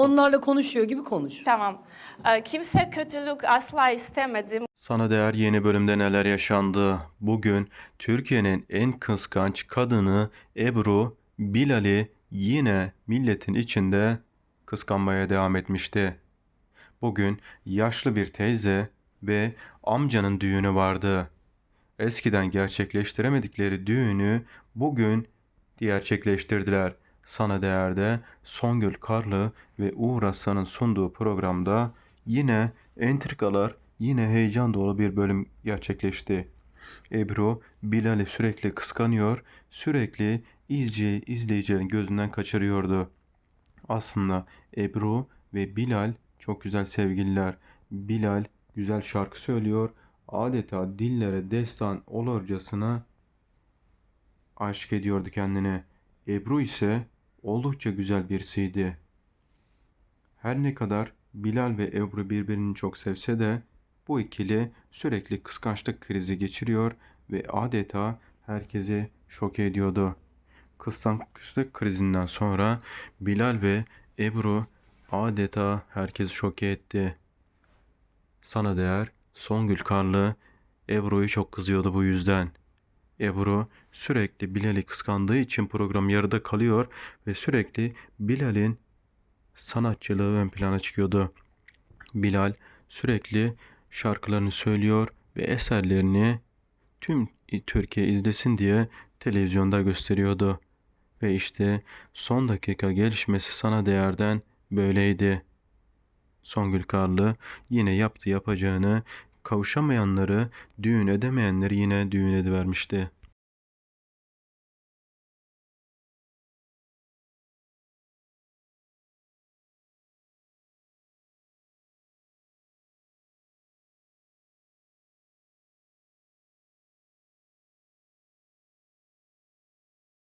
onlarla konuşuyor gibi konuş. Tamam. Ee, kimse kötülük asla istemedi. Sana Değer yeni bölümde neler yaşandı? Bugün Türkiye'nin en kıskanç kadını Ebru Bilal'i yine milletin içinde kıskanmaya devam etmişti. Bugün yaşlı bir teyze ve amcanın düğünü vardı. Eskiden gerçekleştiremedikleri düğünü bugün gerçekleştirdiler. Sana Değer'de Songül Karlı ve Uğur Aslan'ın sunduğu programda yine entrikalar, yine heyecan dolu bir bölüm gerçekleşti. Ebru, Bilal'i sürekli kıskanıyor, sürekli izci, izleyicilerin gözünden kaçırıyordu. Aslında Ebru ve Bilal çok güzel sevgililer. Bilal güzel şarkı söylüyor, adeta dillere destan olurcasına aşk ediyordu kendine. Ebru ise oldukça güzel birisiydi. Her ne kadar Bilal ve Ebru birbirini çok sevse de bu ikili sürekli kıskançlık krizi geçiriyor ve adeta herkesi şok ediyordu. Kıskançlık krizinden sonra Bilal ve Ebru adeta herkesi şok etti. Sana değer Songül Karlı Ebru'yu çok kızıyordu bu yüzden. Ebru sürekli Bilal'i kıskandığı için program yarıda kalıyor ve sürekli Bilal'in sanatçılığı ön plana çıkıyordu. Bilal sürekli şarkılarını söylüyor ve eserlerini tüm Türkiye izlesin diye televizyonda gösteriyordu. Ve işte son dakika gelişmesi sana değerden böyleydi. Songül Karlı yine yaptı yapacağını kavuşamayanları düğün edemeyenleri yine düğün edivermişti.